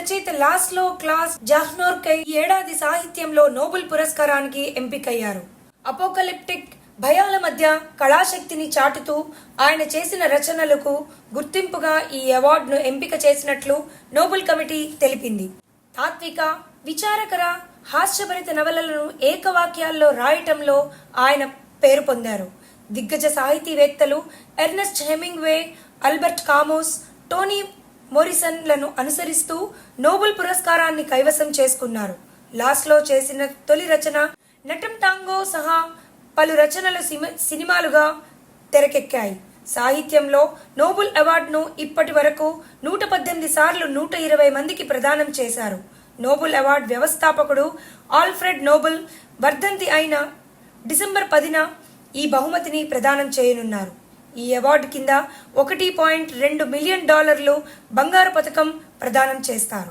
రచయిత లాస్లో క్లాస్ జాహ్నోర్కై ఈ ఏడాది సాహిత్యంలో నోబెల్ పురస్కారానికి ఎంపికయ్యారు. అపోకలిప్టిక్ భయాల మధ్య కళాశక్తిని చాటుతూ ఆయన చేసిన రచనలకు గుర్తింపుగా ఈ అవార్డును ఎంపిక చేసినట్లు నోబెల్ కమిటీ తెలిపింది. తాత్విక విచారకర హాస్యభరిత నవలలను ఏకవాక్యాల్లో రాయటంలో ఆయన పేరు పొందారు. దిగ్గజ సాహితీవేత్తలు Ernest Hemingway Albert Camus Toni మోరిసన్లను అనుసరిస్తూ నోబెల్ పురస్కారాన్ని కైవసం చేసుకున్నారు. లాస్లో చేసిన తొలి రచన నటం టాంగో సహా పలు రచనలు సినిమాలుగా తెరకెక్కాయి. సాహిత్యంలో నోబెల్ అవార్డును ఇప్పటి వరకు నూట పద్దెనిమిది సార్లు నూట ఇరవై మందికి ప్రదానం చేశారు. నోబెల్ అవార్డు వ్యవస్థాపకుడు ఆల్ఫ్రెడ్ నోబెల్ వర్ధంతి అయిన డిసెంబర్ పదిన ఈ బహుమతిని ప్రదానం చేయనున్నారు. ఈ అవార్డు కింద ఒకటి పాయింట్ రెండు మిలియన్ డాలర్లు బంగారు పథకం ప్రదానం చేస్తారు.